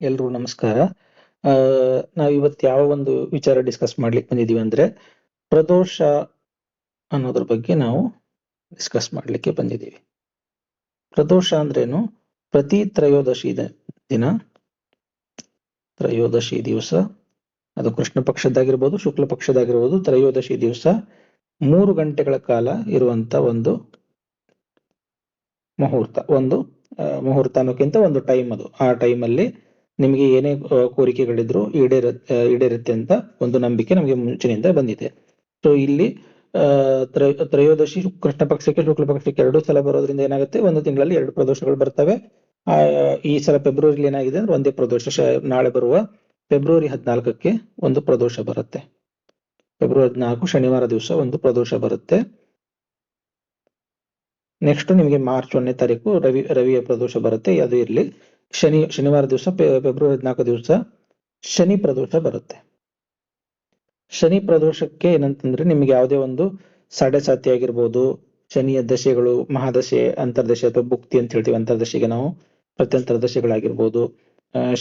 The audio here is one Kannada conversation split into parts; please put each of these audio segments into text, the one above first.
ಎಲ್ರಿಗೂ ನಮಸ್ಕಾರ. ನಾವ್ ಇವತ್ತು ಯಾವ ಒಂದು ವಿಚಾರ ಡಿಸ್ಕಸ್ ಮಾಡ್ಲಿಕ್ಕೆ ಬಂದಿದೀವಿ ಅಂದ್ರೆ, ಪ್ರದೋಷ ಅನ್ನೋದ್ರ ಬಗ್ಗೆ ನಾವು ಡಿಸ್ಕಸ್ ಮಾಡ್ಲಿಕ್ಕೆ ಬಂದಿದ್ದೀವಿ ಪ್ರದೋಷ ಅಂದ್ರೇನು? ಪ್ರತಿ ತ್ರಯೋದಶಿ ದಿನ, ತ್ರಯೋದಶಿ ದಿವಸ, ಅದು ಕೃಷ್ಣ ಪಕ್ಷದ್ದಾಗಿರ್ಬೋದು, ಶುಕ್ಲ ಪಕ್ಷದ್ದಾಗಿರ್ಬೋದು, ತ್ರಯೋದಶಿ ದಿವಸ, ಮೂರು ಗಂಟೆಗಳ ಕಾಲ ಇರುವಂತ ಒಂದು ಮುಹೂರ್ತ. ಒಂದು ಮುಹೂರ್ತ ಅನ್ನೋಕ್ಕಿಂತ ಒಂದು ಟೈಮ್ ಅದು. ಆ ಟೈಮಲ್ಲಿ ನಿಮಗೆ ಏನೇ ಕೋರಿಕೆಗಳಿದ್ರು ಈಡೇರ ಈಡೇರುತ್ತೆ ಅಂತ ಒಂದು ನಂಬಿಕೆ ನಮಗೆ ಮುಂಚಿನಿಂದ ಬಂದಿದೆ. ಸೊ ಇಲ್ಲಿ ತ್ರಯೋದಶಿ ಕೃಷ್ಣ ಪಕ್ಷಕ್ಕೆ, ಶುಕ್ಲ ಪಕ್ಷಕ್ಕೆ ಎರಡು ಸಲ ಬರೋದ್ರಿಂದ ಏನಾಗುತ್ತೆ? ಒಂದು ತಿಂಗಳಲ್ಲಿ ಎರಡು ಪ್ರದೋಷಗಳು ಬರ್ತವೆ. ಈ ಸಲ ಫೆಬ್ರವರಿಲಿ ಏನಾಗಿದೆ ಅಂದ್ರೆ ಒಂದೇ ಪ್ರದೋಷ ನಾಳೆ ಬರುವ ಫೆಬ್ರವರಿ ಹದಿನಾಲ್ಕಕ್ಕೆ ಒಂದು ಪ್ರದೋಷ ಬರುತ್ತೆ. ಫೆಬ್ರವರಿ ಹದಿನಾಲ್ಕು ಶನಿವಾರ ದಿವಸ ಒಂದು ಪ್ರದೋಷ ಬರುತ್ತೆ. ನೆಕ್ಸ್ಟ್ ನಿಮಗೆ ಮಾರ್ಚ್ ಒಂದನೇ ತಾರೀಕು ರವಿ, ರವಿಯ ಪ್ರದೋಷ ಬರುತ್ತೆ. ಅದು ಇರ್ಲಿ. ಶನಿ, ಶನಿವಾರ ದಿವಸ ಫೆಬ್ರವರಿ ಹದಿನಾಲ್ಕು ದಿವಸ ಶನಿ ಪ್ರದೋಷ ಬರುತ್ತೆ. ಶನಿ ಪ್ರದೋಷಕ್ಕೆ ಏನಂತಂದ್ರೆ ನಿಮ್ಗೆ ಯಾವುದೇ ಒಂದು ಸಾಡೆ ಸಾತಿ ಆಗಿರ್ಬೋದು, ಶನಿಯ ದಶೆಗಳು, ಮಹಾದಶೆ, ಅಂತರ್ದಶೆ ಅಥವಾ ಭುಕ್ತಿ ಅಂತ ಹೇಳ್ತೀವಿ, ಅಂತರ್ದಶೆಗೆ ನಾವು ಪ್ರತ್ಯಂತರ ದಶೆಗಳಾಗಿರ್ಬೋದು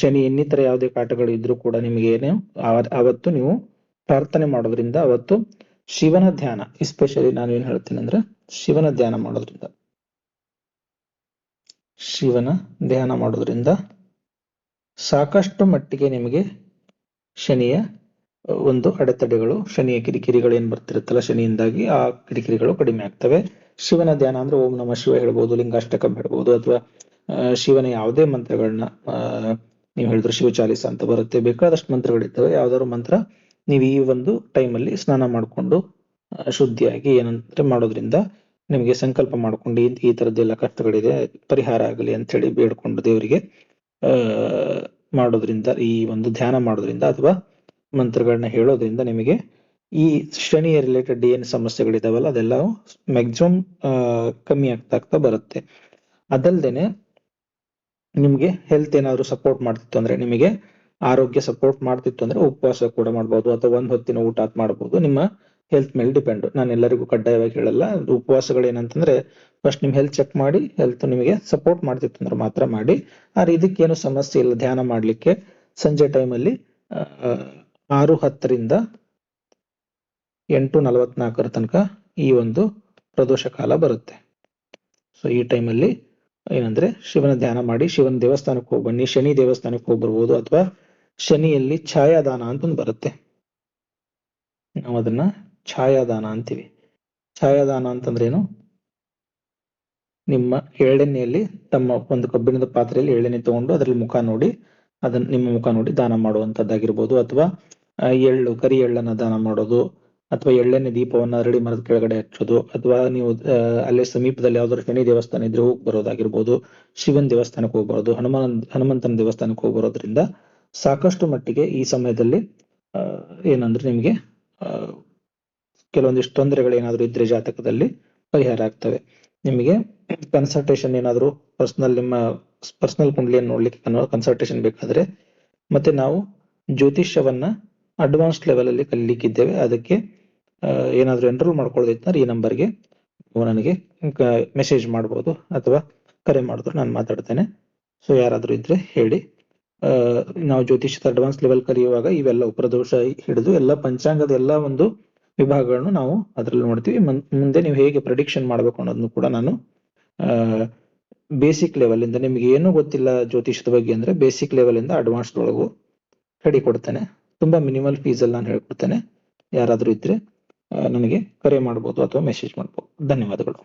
ಶನಿ ಇನ್ನಿತರ ಯಾವುದೇ ಕಾಟಗಳು ಇದ್ರೂ ಕೂಡ ನಿಮಗೆ ಏನು ಅವತ್ತು ನೀವು ಪ್ರಾರ್ಥನೆ ಮಾಡೋದ್ರಿಂದ ಅವತ್ತು ಶಿವನ ಧ್ಯಾನ ಎಸ್ಪೆಷಲಿ ನಾನು ಏನ್ ಹೇಳ್ತೀನಿ ಅಂದ್ರೆ ಶಿವನ ಧ್ಯಾನ ಮಾಡೋದ್ರಿಂದ. ಶಿವನ ಧ್ಯಾನ ಮಾಡೋದ್ರಿಂದ ಸಾಕಷ್ಟು ಮಟ್ಟಿಗೆ ನಿಮಗೆ ಶನಿಯ ಒಂದು ಅಡೆತಡೆಗಳು, ಶನಿಯ ಕಿರಿಕಿರಿಗಳು ಏನ್ ಬರ್ತಿರುತ್ತಲ್ಲ, ಶನಿಯಿಂದಾಗಿ ಆ ಕಿರಿಕಿರಿಗಳು ಕಡಿಮೆ ಆಗ್ತವೆ. ಶಿವನ ಧ್ಯಾನ ಅಂದ್ರೆ ಓಂ ನಮ ಶಿವ ಹೇಳ್ಬೋದು, ಲಿಂಗಾಷ್ಟಕ ಹೇಳ್ಬೋದು, ಅಥವಾ ಶಿವನ ಯಾವುದೇ ಮಂತ್ರಗಳನ್ನ ನೀವು ಶಿವ ಶಿವಚಾಲಿಸ ಅಂತ ಬರುತ್ತೆ. ಬೇಕಾದಷ್ಟು ಮಂತ್ರಗಳಿದ್ದಾವೆ ಯಾವ್ದಾದ್ರು ಮಂತ್ರ ನೀವು ಈ ಒಂದು ಟೈಮಲ್ಲಿ ಸ್ನಾನ ಮಾಡಿಕೊಂಡು ಶುದ್ಧಿಯಾಗಿ ಏನಂದ್ರೆ ಮಾಡೋದ್ರಿಂದ ನಿಮಗೆ ಸಂಕಲ್ಪ ಮಾಡ್ಕೊಂಡು ಈ ತರದ್ದೆಲ್ಲ ಕಷ್ಟಗಳಿದೆ, ಪರಿಹಾರ ಆಗಲಿ ಅಂತ ಹೇಳಿ ಬೇಡ್ಕೊಂಡು ದೇವರಿಗೆ, ಆ, ಮಾಡೋದ್ರಿಂದ, ಈ ಒಂದು ಧ್ಯಾನ ಮಾಡೋದ್ರಿಂದ ಅಥವಾ ಮಂತ್ರಗಳನ್ನ ಹೇಳೋದ್ರಿಂದ ನಿಮಗೆ ಈ ಶನಿಯ ರಿಲೇಟೆಡ್ ಏನ್ ಸಮಸ್ಯೆಗಳಿದಾವಲ್ಲ ಅದೆಲ್ಲ ಮ್ಯಾಕ್ಸಿಮಮ್ ಕಮ್ಮಿ ಆಗ್ತಾ ಆಗ್ತಾ ಬರುತ್ತೆ. ಅದಲ್ದೇನೆ ನಿಮ್ಗೆ ಹೆಲ್ತ್ ಏನಾದ್ರು ಸಪೋರ್ಟ್ ಮಾಡ್ತಿತ್ತು ಅಂದ್ರೆ ನಿಮಗೆ ಆರೋಗ್ಯ ಸಪೋರ್ಟ್ ಮಾಡ್ತಿತ್ತು ಅಂದ್ರೆ ಉಪವಾಸ ಕೂಡ ಮಾಡ್ಬೋದು ಅಥವಾ ಒಂದ್ ಹೊತ್ತಿನ ಊಟ ಮಾಡ್ಬೋದು. ನಿಮ್ಮ ಹೆಲ್ತ್ ಮೇಲೆ ಡಿಪೆಂಡ್ ನಾನು ಎಲ್ಲರಿಗೂ ಕಡ್ಡಾಯವಾಗಿ ಹೇಳಲ್ಲ. ಉಪವಾಸಗಳು ಏನಂತಂದ್ರೆ ಫಸ್ಟ್ ನಿಮ್ ಹೆಲ್ತ್ ಚೆಕ್ ಮಾಡಿ ಹೆಲ್ತ್ ನಿಮಗೆ ಸಪೋರ್ಟ್ ಮಾಡ್ತಿತ್ತು ಅಂದ್ರೆ ಮಾತ್ರ ಮಾಡಿ. ಆದ್ರೆ ಇದಕ್ಕೇನು ಸಮಸ್ಯೆ ಇಲ್ಲ, ಧ್ಯಾನ ಮಾಡ್ಲಿಕ್ಕೆ. ಸಂಜೆ ಟೈಮಲ್ಲಿ ಆರು ಹತ್ತರಿಂದ ಎಂಟು ನಲವತ್ನಾಲ್ಕರ ತನಕ ಈ ಒಂದು ಪ್ರದೋಷ ಕಾಲ ಬರುತ್ತೆ. ಸೊ ಈ ಟೈಮಲ್ಲಿ ಏನಂದ್ರೆ ಶಿವನ ಧ್ಯಾನ ಮಾಡಿ, ಶಿವನ ದೇವಸ್ಥಾನಕ್ಕೆ ಹೋಗಿ ಬನ್ನಿ. ಶನಿ ದೇವಸ್ಥಾನಕ್ಕೆ ಹೋಗಿ ಬರ್ಬೋದು ಅಥವಾ ಶನಿಯಲ್ಲಿ ಛಾಯಾದಾನ ಅಂತ ಒಂದು ಬರುತ್ತೆ. ನಾವು ಅದನ್ನ ಛಾಯಾದಾನ ಅಂತೀವಿ. ಛಾಯಾದಾನ ಅಂತಂದ್ರೇನು? ನಿಮ್ಮ ಎಳ್ಳೆಣ್ಣೆಯಲ್ಲಿ ತಮ್ಮ ಒಂದು ಕಬ್ಬಿಣದ ಪಾತ್ರೆಯಲ್ಲಿ ಎಳ್ಳೆಣ್ಣೆ ತಗೊಂಡು ಅದ್ರಲ್ಲಿ ಮುಖ ನೋಡಿ ಅದನ್ನ ನಿಮ್ಮ ಮುಖ ನೋಡಿ ದಾನ ಮಾಡುವಂತದ್ದಾಗಿರ್ಬೋದು. ಅಥವಾ ಎಳ್ಳು, ಕರಿ ಎಳ್ಳನ್ನ ದಾನ ಮಾಡೋದು, ಅಥವಾ ಎಳ್ಳೆಣ್ಣೆ ದೀಪವನ್ನ ರೆಡಿ ಮರದ ಕೆಳಗಡೆ ಹಚ್ಚೋದು, ಅಥವಾ ನೀವು ಅಲ್ಲೇ ಸಮೀಪದಲ್ಲಿ ಯಾವ್ದಾದ್ರು ಶನಿ ದೇವಸ್ಥಾನ ಇದ್ರೆ ಹೋಗಿ ಬರೋದಾಗಿರ್ಬೋದು, ಶಿವನ್ ದೇವಸ್ಥಾನಕ್ಕೆ ಹೋಗಿ ಬರೋದು, ಹನುಮಾನ್, ಹನುಮಂತನ ದೇವಸ್ಥಾನಕ್ಕೆ ಹೋಗಿ ಬರೋದ್ರಿಂದ ಸಾಕಷ್ಟು ಮಟ್ಟಿಗೆ ಈ ಸಮಯದಲ್ಲಿ ಏನಂದ್ರೆ ನಿಮಗೆ ಕೆಲವೊಂದಿಷ್ಟು ತೊಂದರೆಗಳು ಏನಾದರೂ ಇದ್ರೆ ಜಾತಕದಲ್ಲಿ ಪರಿಹಾರ ಆಗ್ತವೆ. ನಿಮಗೆ ಕನ್ಸಲ್ಟೇಷನ್ ಏನಾದರೂ ಪರ್ಸನಲ್ ನಿಮ್ಮ ಪರ್ಸನಲ್ ಕುಂಡ್ಲಿಯನ್ನು ನೋಡ್ಲಿಕ್ಕೆ ಕನ್ಸಲ್ಟೇಷನ್ ಬೇಕಾದ್ರೆ ಮತ್ತೆ ನಾವು ಜ್ಯೋತಿಷ್ಯವನ್ನ ಅಡ್ವಾನ್ಸ್ ಲೆವೆಲ್ ಅಲ್ಲಿ ಕಲಿಲಿಕ್ಕಿದ್ದೇವೆ. ಅದಕ್ಕೆ ಏನಾದರೂ ಎನ್ರೋಲ್ ಮಾಡ್ಕೊಳ್ಳೋದಿತ್ತಂದ್ರೆ ಈ ನಂಬರ್ಗೆ ನೀವು ನನಗೆ ಮೆಸೇಜ್ ಮಾಡ್ಬೋದು ಅಥವಾ ಕರೆ ಮಾಡಿದ್ರು ನಾನು ಮಾತಾಡ್ತೇನೆ. ಸೊ ಯಾರಾದರೂ ಇದ್ರೆ ಹೇಳಿ. ನಾವು ಜ್ಯೋತಿಷ್ಯದ ಅಡ್ವಾನ್ಸ್ ಲೆವೆಲ್ ಕಲಿಯುವಾಗ ಇವೆಲ್ಲ ಉಪ್ರದೋಷ ಹಿಡಿದು ಎಲ್ಲ ಪಂಚಾಂಗದ ಎಲ್ಲ ಒಂದು ವಿಭಾಗಗಳನ್ನು ನಾವು ಅದರಲ್ಲಿ ನೋಡ್ತೀವಿ. ಮುಂದೆ ನೀವು ಹೇಗೆ ಪ್ರೆಡಿಕ್ಷನ್ ಮಾಡಬೇಕು ಅನ್ನೋದನ್ನು ಕೂಡ ನಾನು ಬೇಸಿಕ್ ಲೆವೆಲ್ ಇಂದ ನಿಮ್ಗೆ ಏನು ಗೊತ್ತಿಲ್ಲ ಜ್ಯೋತಿಷದ ಬಗ್ಗೆ ಅಂದ್ರೆ ಬೇಸಿಕ್ ಲೆವೆಲ್ ಇಂದ ಅಡ್ವಾನ್ಸ್ ಒಳಗೂ ಹೇಳಿಕೊಡ್ತೇನೆ ತುಂಬಾ ಮಿನಿಮಲ್ ಫೀಸ್ ಅಲ್ಲಿ ನಾನು ಹೇಳ್ಕೊಡ್ತೇನೆ. ಯಾರಾದರೂ ಇದ್ರೆ ನನಗೆ ಕರೆ ಮಾಡ್ಬೋದು ಅಥವಾ ಮೆಸೇಜ್ ಮಾಡ್ಬೋದು. ಧನ್ಯವಾದಗಳು.